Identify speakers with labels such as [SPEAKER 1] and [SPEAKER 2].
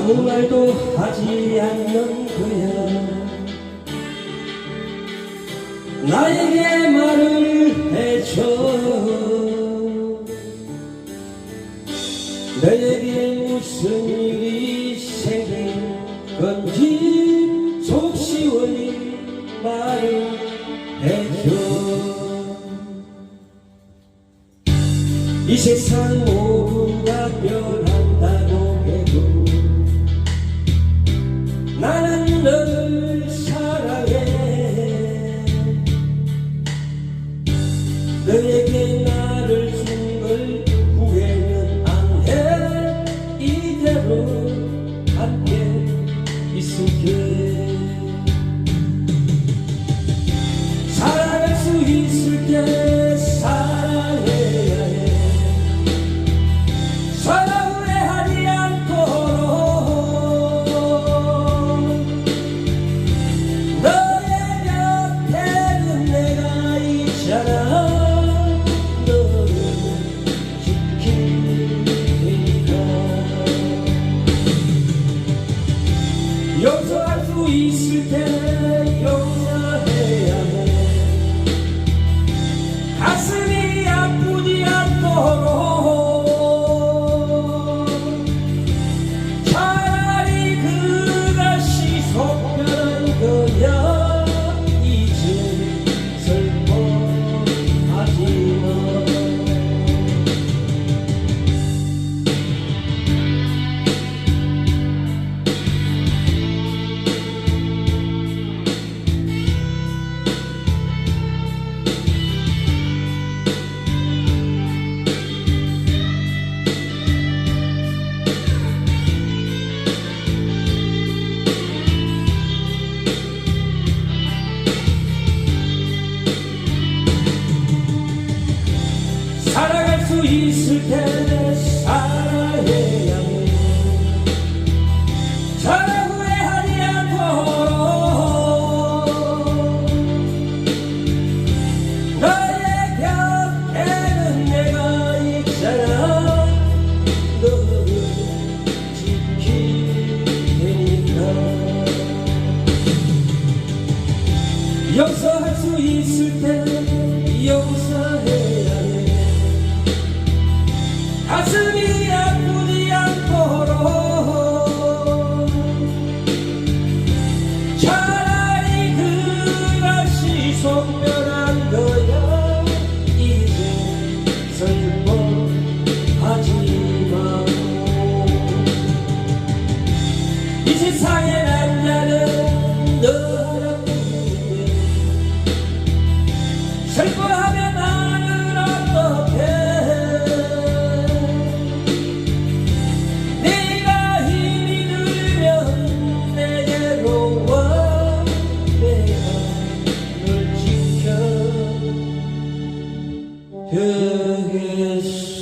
[SPEAKER 1] 아무 말도 하지 않는 그녀 나에게 말을 해줘. 너에게 무슨 일이 생긴 건지 속 시원히 말을 해줘. 이 세상 모두 수있 있을 때 용서해야 해 가슴이 아프지 않도록 차라리 그것이 속면한 거야. 이제 슬퍼하지 마 이 세상에 난 Hüsnü